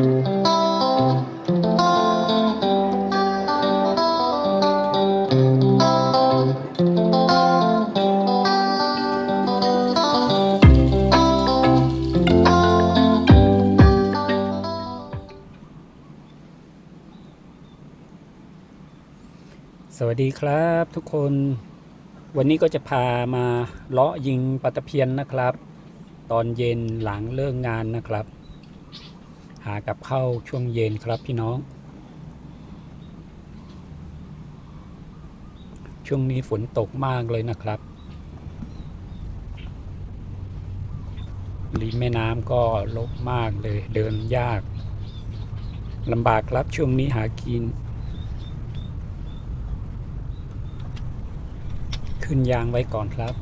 สวัสดีครับทุกคนวันนี้ก็จะพามาเลาะยิงปลาตะเพียนนะครับ ตอนเย็นหลังเลิกงานนะครับ หากับข้าวช่วงเย็นครับพี่น้อง ช่วงนี้ฝนตกมากเลยนะครับริมแม่น้ำก็ลกมากเลยเดินยากลำบากครับช่วงนี้หากิน ขึ้นยางไว้ก่อนครับ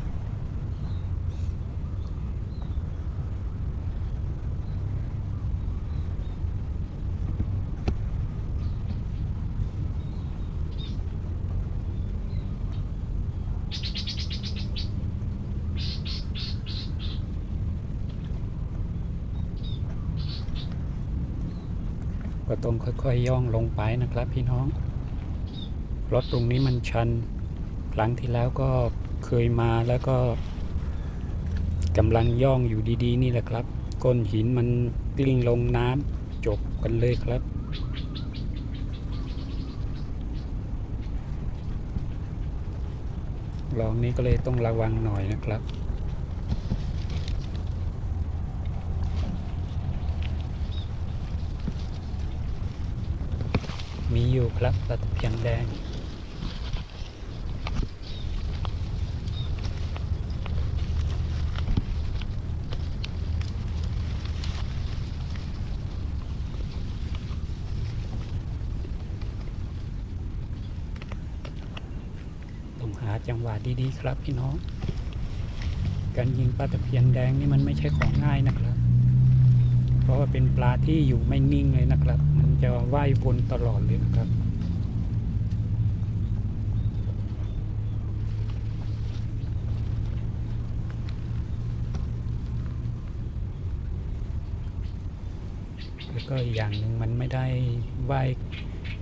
ก็ต้อง ค่อยย่องลงไปนะครับพี่น้อง รถตรงนี้มันชัน ครั้งที่แล้วก็เคยมาแล้วก็กำลังย่องอยู่ดีๆ นี่แหละครับ ก้นหินมันกลิ้งลงน้ำจบกันเลยครับลองนี้ก็เลยต้องระวังหน่อยนะครับ มีอยู่ครับปลาตะเพียนแดง ต้องหาจังหวะดีๆ ครับพี่น้อง การยิงปลาตะเพียนแดงนี่มันไม่ใช่ของง่ายนะครับ เพราะว่าเป็นปลาที่อยู่ไม่นิ่งเลยนะครับ มันจะว่ายวนตลอดเลยนะครับแล้วก็อีกอย่างหนึ่งมันไม่ได้ว่าย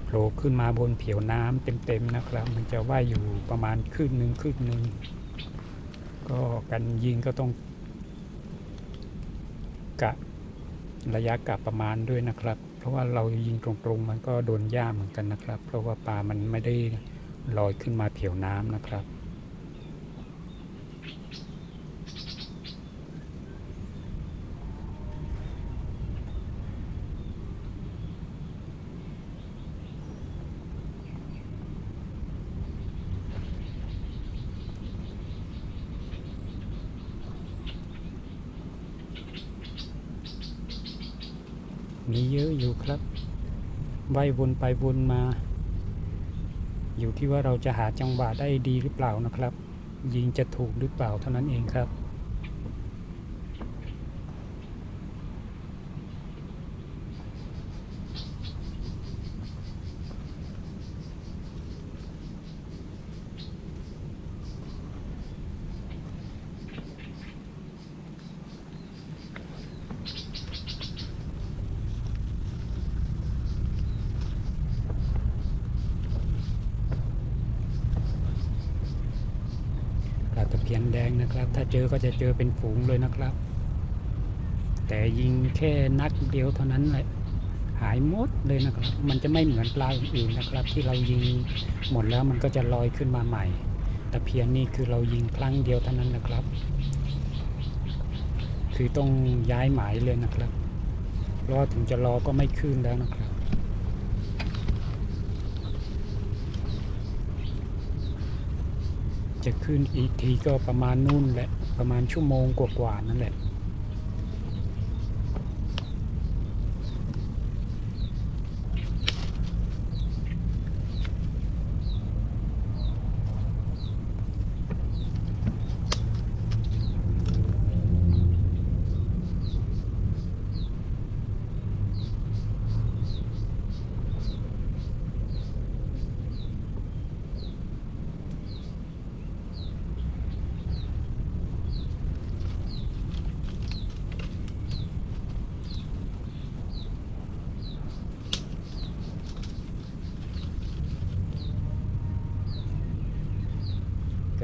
โผล่ขึ้นมาบนผิวน้ำเต็มๆนะครับ มันจะว่ายอยู่ประมาณครึ่งหนึ่งครึ่งหนึ่งก็การยิงก็ต้องกะ ระยะกับประมาณด้วยนะครับ เพราะว่าเรายิงตรงๆ มันก็โดนย่าเหมือนกันนะครับ เพราะว่าปลามันไม่ได้ลอยขึ้นมาเถียวน้ำนะครับ มีเยอะอยู่ครับว่ายวนไปวนมา อยู่ที่ว่าเราจะหาจังหวะได้ดีหรือเปล่านะครับ ยิงจะถูกหรือเปล่าเท่านั้นเองครับ ยนแดงนะครับ ถ้าเจอก็จะเจอเป็นฝูงเลยนะครับ แต่ยิงแค่นัดเดียวเท่านั้นแหละหายหมดเลยนะครับ มันจะไม่เหมือนปลาอื่นๆนะครับ ที่เรายิงหมดแล้วมันก็จะลอยขึ้นมาใหม่ตะเพียนนี่คือเรายิงครั้งเดียวเท่านั้นนะครับ คือต้องย้ายหมายเลยนะครับรอถึงจะรอก็ไม่ขึ้นแล้วนะครับ จะขึ้นอีกทีก็ประมาณนู่นแหละ ประมาณชั่วโมงกว่าๆนั่นแหละ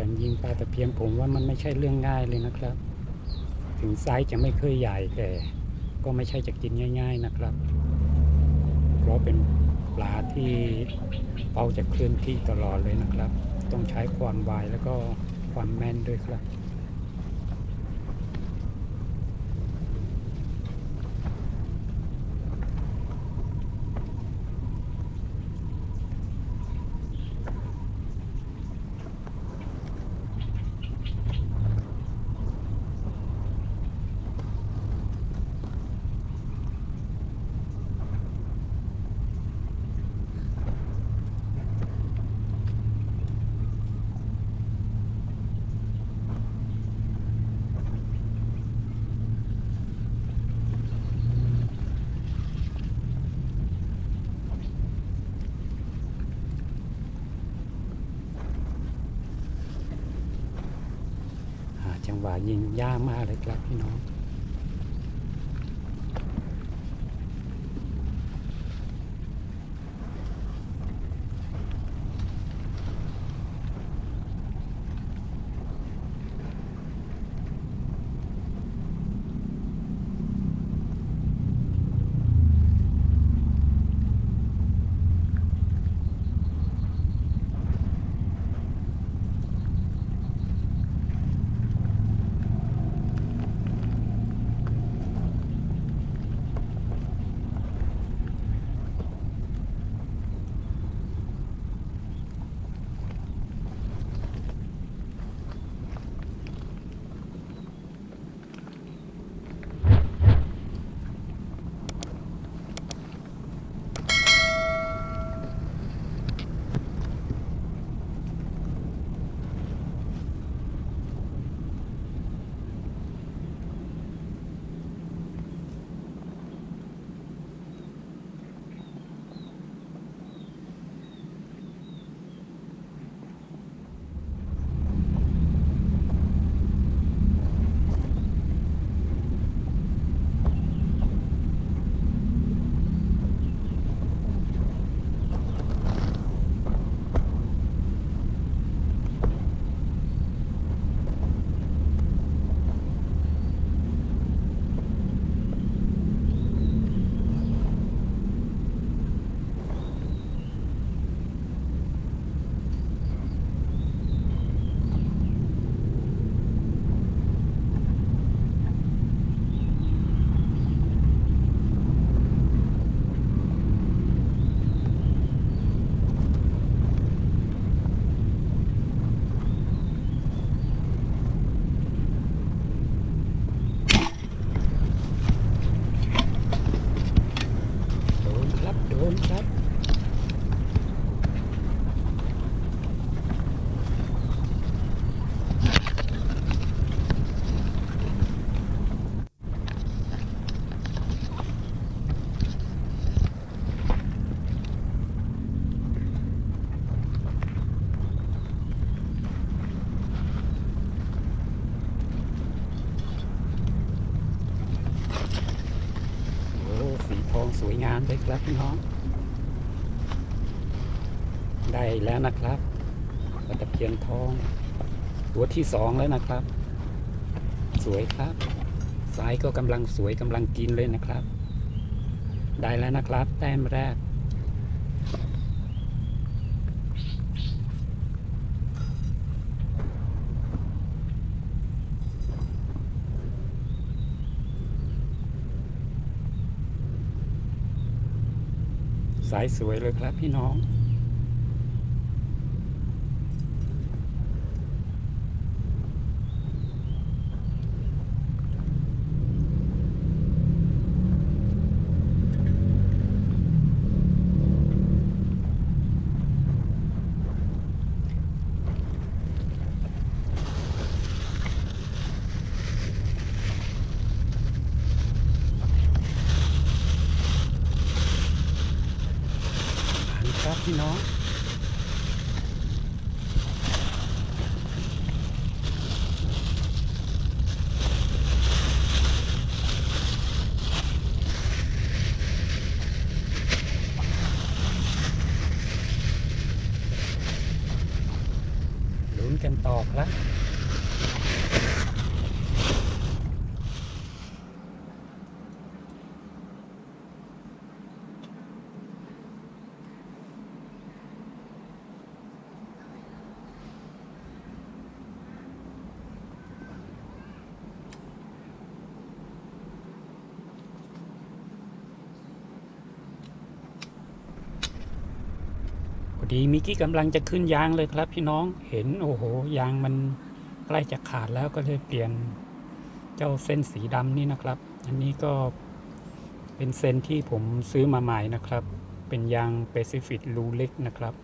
การยิงปลาตะเพียนผมว่ามันไม่ใช่เรื่องง่ายเลยนะครับ ถึงไซส์จะไม่เคยใหญ่แต่ก็ไม่ใช่จะกินง่าย ๆนะครับ เพราะเป็นปลาที่เป้าจะเคลื่อนที่ตลอดเลยนะครับ ต้องใช้ความไวแล้วก็ความแม่นด้วยครับ ว่ายิงยากมากเลยครับพี่น้อง สวยงามเลยครับพี่น้อง ได้แล้วนะครับปลาตะเพียนทอง ตัวที่สองแล้วนะครับ สวยครับสายก็กำลังสวยกำลังกินเลยนะครับ ได้แล้วนะครับ แต้มแรก สายสวยเลยครับพี่น้อง ผ่านครับพี่น้อง ลุ้นกันต่อ ออกแล้ว พอ ดีมิกกี้กำลังจะขึ้นยางเลยครับ พี่น้องเห็นโอ้โหยางมันใกล้จะขาดแล้วก็เลยเปลี่ยนเจ้าเส้นสีดำนี่นะครับ อันนี้ก็เป็นเส้นที่ผมซื้อมาใหม่นะครับ เป็นยางเปซิฟิกรูเล็กนะครับ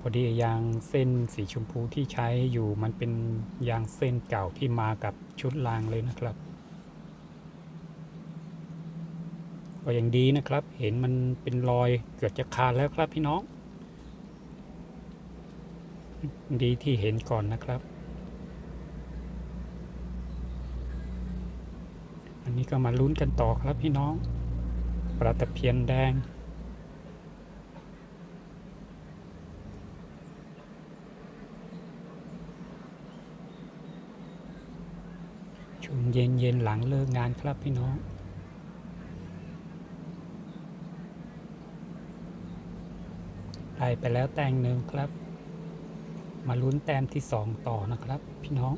พอดียางเส้นสีชมพูที่ใช้อยู่มันเป็นยางเส้นเก่าที่มากับชุดรางเลยนะครับ ก็ยังดีนะครับ เห็นมันเป็นรอยเกือบจะขาดแล้วครับพี่น้อง ดีที่เห็นก่อนนะครับ อันนี้ก็มาลุ้นกันต่อครับพี่น้อง ปลาตะเพียนแดงช่วงเย็นเย็นๆหลังเลิกงานครับพี่น้อง ได้ไปแล้วแต้งหนึ่งครับ มาลุ้นแต้มที่สองต่อนะครับ พี่น้อง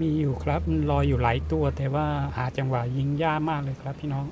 มีอยู่ครับลอยอยู่หลายตัวแต่ว่าหาจังหวะยิงยากมากเลยครับพี่น้อง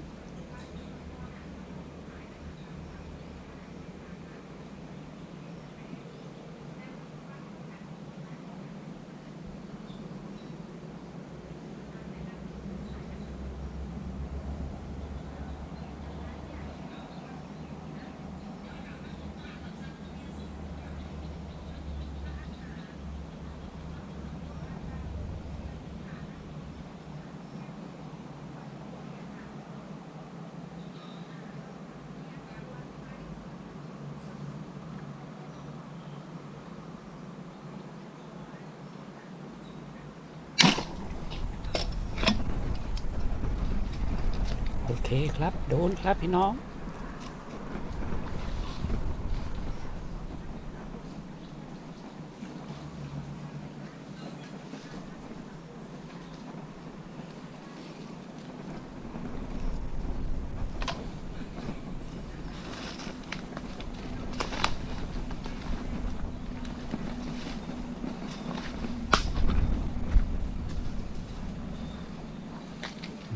เคครับ โดนครับพี่น้อง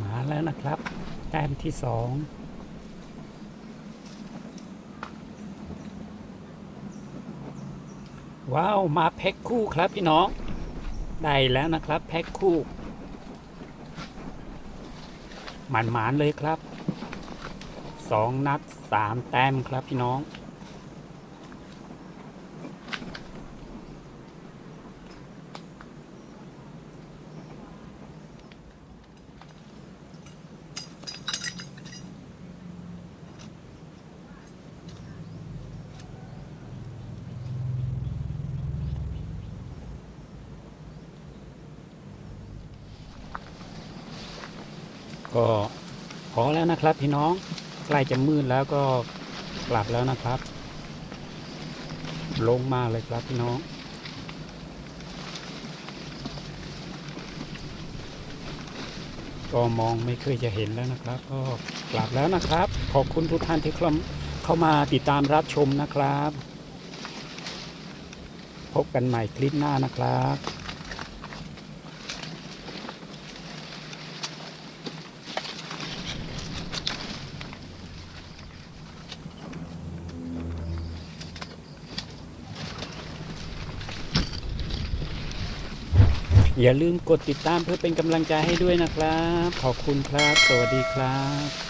มาแล้วนะครับ แต้ม ที่สองว้าว มาแพ็คคู่ครับพี่น้อง ได้แล้วนะครับแพ็คคู่ หมันหมานๆเลยครับสองนัดสามแต้มครับพี่น้อง ก็พอแล้วนะครับพี่น้องใกล้จะมืดแล้วก็กลับแล้วนะครับ ลงมาเลยครับพี่น้อง ก็มองไม่เคยจะเห็นแล้วนะครับ ก็กลับแล้วนะครับ ขอบคุณทุกท่านที่เข้ามาติดตามรับชมนะครับ พบกันใหม่คลิปหน้านะครับ อย่าลืมกดติดตามเพื่อเป็นกำลังใจให้ด้วยนะครับ ขอบคุณครับ สวัสดีครับ